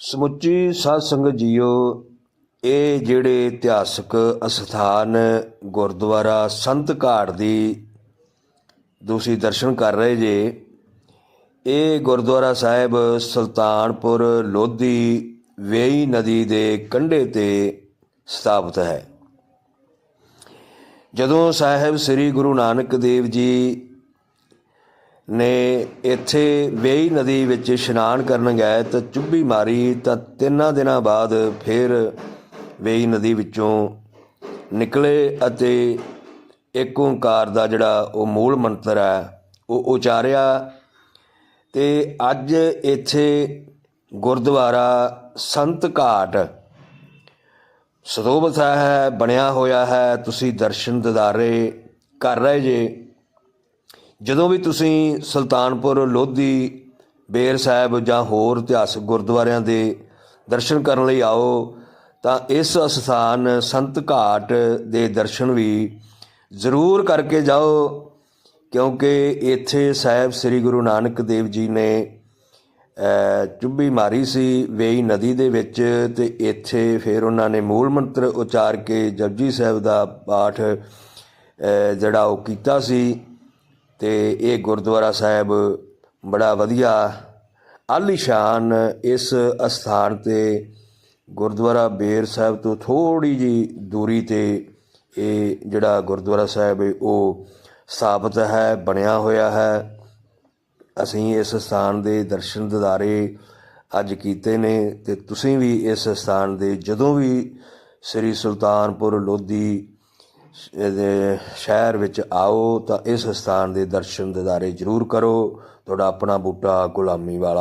ਸਮੁੱਚੀ ਸਾਧ ਸੰਗਤ ਜੀਓ, ਇਹ ਜਿਹੜੇ ਇਤਿਹਾਸਕ ਅਸਥਾਨ ਗੁਰਦੁਆਰਾ ਸੰਤ ਘਾਟ ਦੀ ਤੁਸੀਂ ਦਰਸ਼ਨ ਕਰ ਰਹੇ ਜੇ, ਇਹ ਗੁਰਦੁਆਰਾ ਸਾਹਿਬ ਸੁਲਤਾਨਪੁਰ ਲੋਧੀ ਵੇਈ ਨਦੀ ਦੇ ਕੰਢੇ ਤੇ ਸਥਾਪਿਤ ਹੈ। ਜਦੋਂ ਸਾਹਿਬ ਸ੍ਰੀ ਗੁਰੂ ਨਾਨਕ ਦੇਵ ਜੀ ਨੇ ਇੱਥੇ ਵੇਈ ਨਦੀ ਵਿੱਚ ਇਸ਼ਨਾਨ ਕਰਨ ਗਏ ਤਾਂ ਚੁੱਭੀ ਮਾਰੀ, ਤਾਂ ਤਿੰਨਾਂ ਦਿਨਾਂ ਬਾਅਦ ਫਿਰ ਵੇਈ ਨਦੀ ਵਿੱਚੋਂ ਨਿਕਲੇ ਅਤੇ ਇੱਕ ਓੰਕਾਰ ਦਾ ਜਿਹੜਾ ਉਹ ਮੂਲ ਮੰਤਰ ਹੈ, ਉਹ ਉਚਾਰਿਆ। ਤੇ ਅੱਜ ਇੱਥੇ ਗੁਰਦੁਆਰਾ ਸੰਤ ਘਾਟ ਸਰੋਵਰ ਹੈ ਬਣਿਆ ਹੋਇਆ ਹੈ, ਤੁਸੀਂ ਦਰਸ਼ਨ ਦਿਦਾਰੇ ਕਰ ਰਹੇ ਜੇ। ਜਦੋਂ ਵੀ ਤੁਸੀਂ ਸੁਲਤਾਨਪੁਰ ਲੋਧੀ, ਬੇਰ ਸਾਹਿਬ ਜਾਂ ਹੋਰ ਇਤਿਹਾਸਕ ਗੁਰਦੁਆਰਿਆਂ ਦੇ ਦਰਸ਼ਨ ਕਰਨ ਲਈ ਆਓ, ਤਾਂ ਇਸ ਸਥਾਨ ਸੰਤ ਘਾਟ ਦੇ ਦਰਸ਼ਨ ਵੀ ਜ਼ਰੂਰ ਕਰਕੇ ਜਾਓ, ਕਿਉਂਕਿ ਇੱਥੇ ਸਾਹਿਬ ਸ੍ਰੀ ਗੁਰੂ ਨਾਨਕ ਦੇਵ ਜੀ ਨੇ ਚੁੱਭੀ ਮਾਰੀ ਸੀ ਵੇਈ ਨਦੀ ਦੇ ਵਿੱਚ ਤੇ ਇੱਥੇ ਫਿਰ ਉਹਨਾਂ ਨੇ ਮੂਲ ਮੰਤਰ ਉਚਾਰ ਕੇ ਜਪਜੀ ਸਾਹਿਬ ਦਾ ਪਾਠ ਜਿਹੜਾ ਉਹ ਕੀਤਾ ਸੀ। ਤੇ ਇਹ ਗੁਰਦੁਆਰਾ ਸਾਹਿਬ ਬੜਾ ਵਧੀਆ ਆਲੀਸ਼ਾਨ ਇਸ ਅਸਥਾਨ ਤੇ ਗੁਰਦੁਆਰਾ ਬੇਰ ਸਾਹਿਬ ਤੋਂ ਥੋੜੀ ਜੀ ਦੂਰੀ ਤੇ ਇਹ ਜਿਹੜਾ ਗੁਰਦੁਆਰਾ ਸਾਹਿਬ ਹੈ, ਉਹ ਸਥਾਪਿਤ ਹੈ, ਬਣਿਆ ਹੋਇਆ ਹੈ। ਅਸੀਂ ਇਸ ਸਥਾਨ ਦੇ ਦਰਸ਼ਨ ਦਿਦਾਰੇ ਅੱਜ ਕੀਤੇ ਨੇ ਤੇ ਤੁਸੀਂ ਵੀ ਇਸ ਸਥਾਨ ਦੇ ਜਦੋਂ ਵੀ ਸ੍ਰੀ ਸੁਲਤਾਨਪੁਰ ਲੋਧੀ ਸ਼ਹਿਰ ਵਿੱਚ ਆਓ ਤਾਂ ਇਸ ਸਥਾਨ ਦੇ ਦਰਸ਼ਨ ਦਿਦਾਰੇ ਜ਼ਰੂਰ ਕਰੋ। ਤੁਹਾਡਾ ਆਪਣਾ ਬੂਟਾ ਗੁਲਾਮੀ ਵਾਲਾ